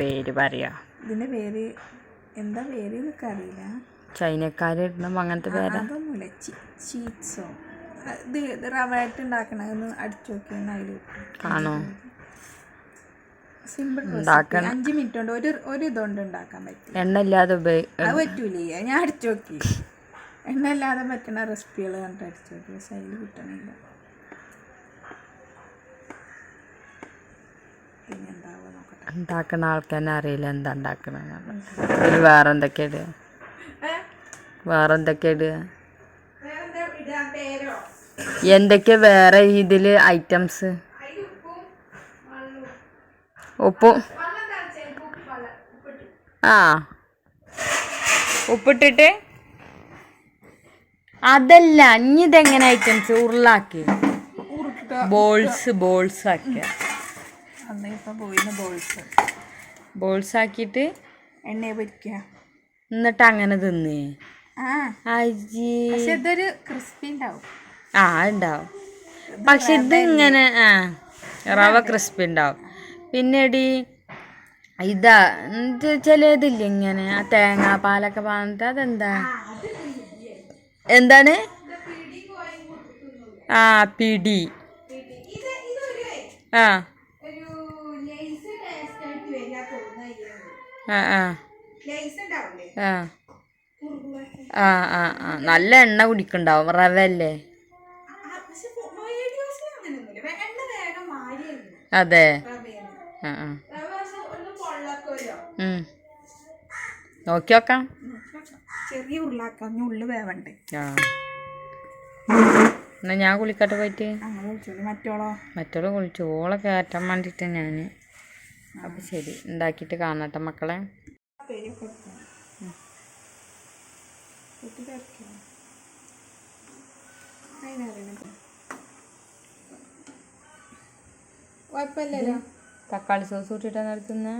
പേര് പറയാ? ഇതിന്റെ പേര് എന്താ പേര് എന്നൊക്കെ അറിയില്ല. ചൈനക്കാരിടണം അങ്ങനത്തെ പേരാ? അതൊന്നുമില്ല. ചീറ്റ്സോ ഇത് റവായിട്ട് റവയായിട്ട് ഉണ്ടാക്കണതൊന്ന് അടിച്ചു നോക്കി അതിൽ കാണോ സിമ്പിൾ. അഞ്ച് മിനിറ്റ് കൊണ്ട് ഒരു ഒരു ഇതുകൊണ്ട് ഉണ്ടാക്കാൻ പറ്റും എണ്ണ ഇല്ലാതെ അത് പറ്റൂലേ. ഞാൻ അടിച്ചു നോക്കി. എണ്ണ ഇല്ലാതെ പറ്റുന്ന റെസിപ്പികൾ കണ്ടിട്ട് അടിച്ചു നോക്കി. പക്ഷെ അതിൽ കിട്ടണില്ല. ഉണ്ടാക്കുന്ന ആൾക്കാരെ അറിയില്ല എന്താ ഉണ്ടാക്കണെന്ന് ഇതിൽ വേറെ എന്തൊക്കെ ഇടുക? വേറെ എന്തൊക്കെ ഇടുക? എന്തൊക്കെ വേറെ ഇതിൽ ഐറ്റംസ്? അതിൽ ഉപ്പും ആ. ഉപ്പിട്ടിട്ട്? അതല്ല ഇനി ഇതെങ്ങനെ ഐറ്റംസ്? ഉരുളാക്കി ബോൾസ് ബോൾസ് ആക്കിയ. അന്ന് ഇപ്പം പോയിന്ന് ബോൾസ്. ബോൾസ് ആക്കിയിട്ട് എണ്ണയെ പൊരിക്കുക എന്നിട്ട് അങ്ങനെ തിന്നേ? പക്ഷെ ഇതൊരു ക്രിസ്പി ഉണ്ടാവും. ആ ഉണ്ടാവും. പക്ഷെ ഇത് ഇങ്ങനെ ആ റവ ക്രിസ്പി ഉണ്ടാവും. പിന്നെടി ഇതാ ചിലതില്ല ഇങ്ങനെ ആ തേങ്ങാ പാലൊക്കെ പാന്നിട്ട് അതെന്താ? എന്താണ്? ആ പിടി. ആ. ആ ആ. ആ. ആ ആ ആ. നല്ല എണ്ണ കുടിക്കണ്ടാവും റവല്ലേ അതെ. ആ ആ. നോക്കി നോക്കാം. ചെറിയ ഉരുളാക്കാം ഉള്ളു വേവണ്ടേ? ആ. എന്നാ ഞാൻ കുളിക്കട്ടെ പോയിട്ട്? മറ്റോളോ മറ്റോളോ? മറ്റോളെ കുളിച്ചു. ഓളെ കയറ്റാൻ വേണ്ടിയിട്ട് ഞാൻ അപ്പം ശരി ഉണ്ടാക്കിയിട്ട് കാണട്ടെ മക്കളെ. കുഴപ്പമില്ലല്ലോ. തക്കാളി സോസ് ഇട്ടിട്ടാണ് നടത്തുന്നത്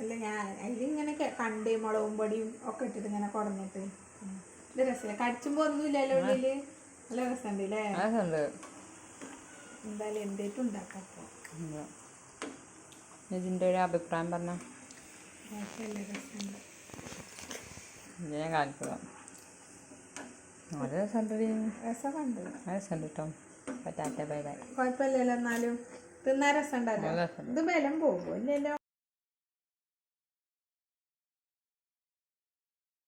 അല്ല ഞാൻ അതിലിങ്ങനെ കണ്ടേ മുളകും പൊടിയും ഒക്കെ ഇട്ടിട്ട് ഇങ്ങനെ കുടഞ്ഞിട്ട് നല്ല രസമില്ല കടിച്ചുമ്പോ ഒന്നുമില്ലല്ലോ ഉള്ളിൽ. നല്ല രസമുണ്ട് അല്ലേ എന്തായാലും എന്തായിട്ടും ഉണ്ടാക്കാം. അപ്പോൾ ഇതിന്റെ ഒരു അഭിപ്രായം പറഞ്ഞ? ഞാൻ കാണിക്കുക നല്ല രസമുണ്ട് രസമൊക്കെ ഉണ്ട് രസമുണ്ട് കേട്ടോ പറ്റാത്ത ബൈ ബൈ. കുഴപ്പമില്ലല്ലോ എന്നാലും. തിന്നാൻ രസമുണ്ടല്ലോ. ഇത് ബലം പോകുമല്ലോ